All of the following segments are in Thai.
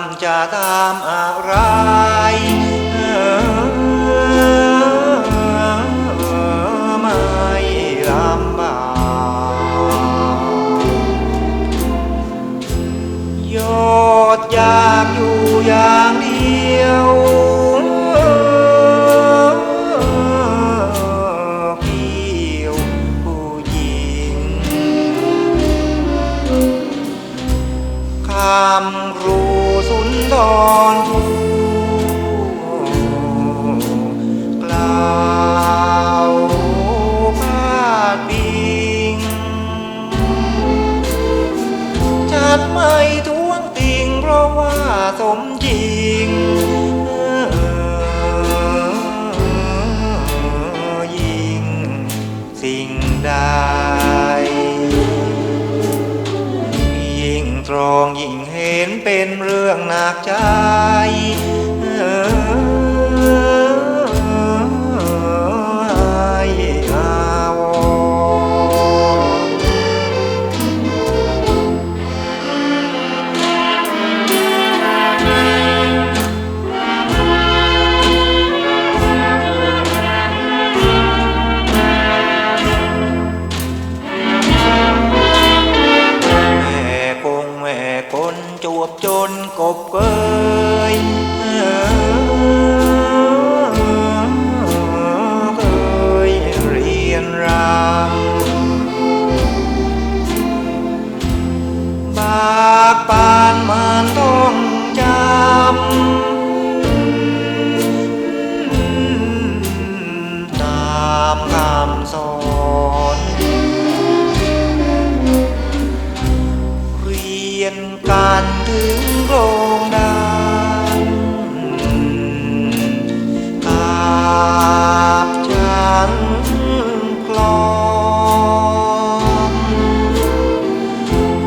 ำจะตามอะไรเอะไม่ลำบากยอดอยากอยู่อยางำครูสุนทรภูกล่าวพาดพิง จัดไม่ทวงติงเพราะว่าสมจริง ตรองยิ่งเห็นเป็นเรื่องหนักใจ จวบจนกบเกยเคยเรียนรำบากปานมันต้องจำ ตามคำสอนเรียนกัน ถึงโรงดานกาบฉันกลอม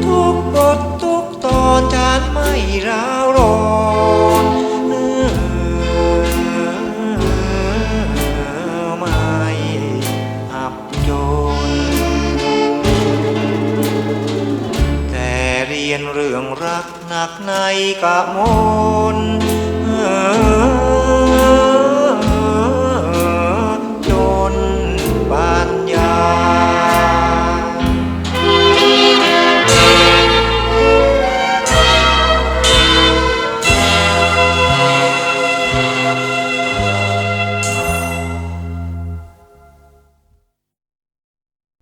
ทุกบททุกตอนฉันไม่ร้าวร้อน ยนเรื่องรักหนักในกะมน